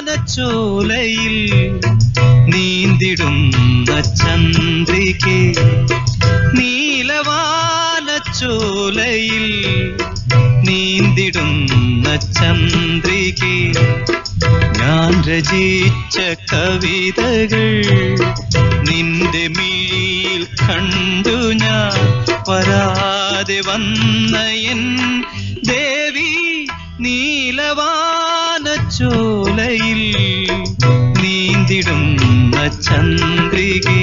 നീലവാനച്ചോലയിൽ നീന്തിടുന്ന ചന്ദ്രികെ നീലവാനച്ചോലയിൽ നീന്തിടുന്ന ചന്ദ്രികെ ഞാൻ രചിച്ച കവിതകൾ നിന്റെ മീൽ കണ്ടു ഞാൻ. വരാതെ വന്ന എൻ ദേവി നീലവാനച്ചോലയിൽ നീന്തിടുന്ന ചന്ദ്രികേ.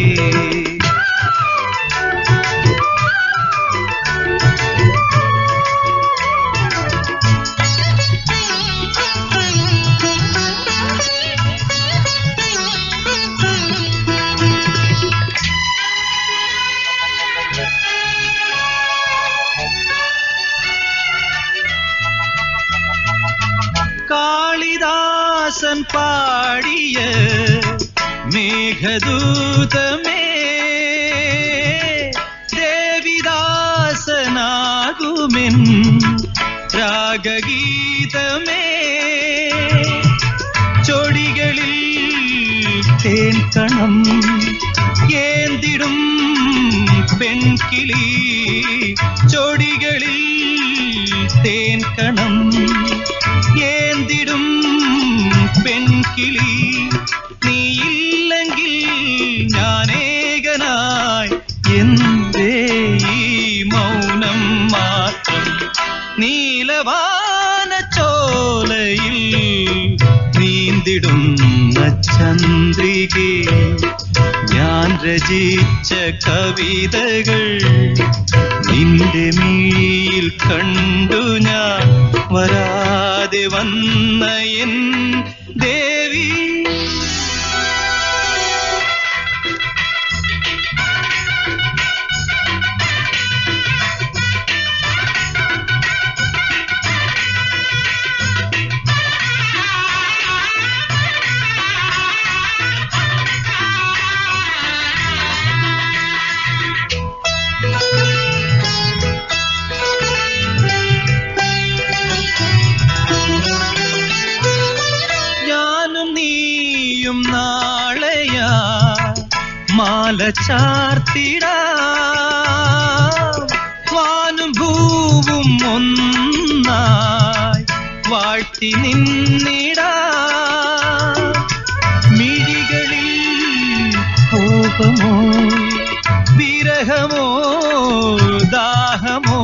പാടിയ മേഘദൂതമേ ദേവിദാസനാകുമെൻ രാഗഗീതമേ. ചൊടികളിൽ തേൻകണം ഏന്തിടും പെൺകിളി. ചൊടികളിൽ തേൻ കണം ഏന്തിടും പെൺകിളി നീയില്ലെങ്കിൽ ഞാനേകനായി എന്തേ ഈ മൗനം മാത്രം? നീലവാന ചോലയിൽ നീന്തിടുന്ന ചന്ദ്രികെ ഞാൻ രചിച്ച കവിതകൾ നിന്റെ മീൽ കണ്ടു ഞാൻ. വരാതെ വന്ന എൻ മാല ചാർത്തിടാം. ഭൂവും ഒന്നായി വാഴ്ത്തി നിന്നിടാം. മിഴികളിൽ കോപമോ വിരഹമോ ദാഹമോ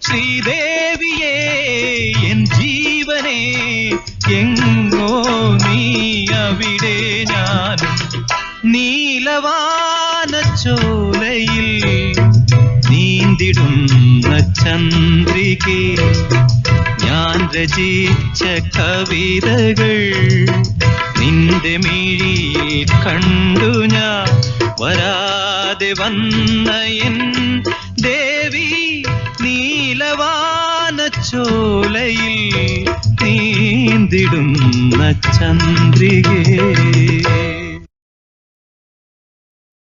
ശ്രീദേവിയേ എൻ ജീവനെ എങ്ങോ നീ അവിടെ ഞാൻ നീലവാനച്ചോലയിൽ നീന്തിടുന്ന ചന്ദ്രികെ ഞാൻ രചിച്ച കവിതകൾ നിന്റെ മിഴിയിൽ കണ്ടു ഞാൻ. വരാതെ വന്ന എൻ ദേവി നീലവാനച്ചോലയിൽ നീന്തിടുന്ന ചന്ദ്രികേ.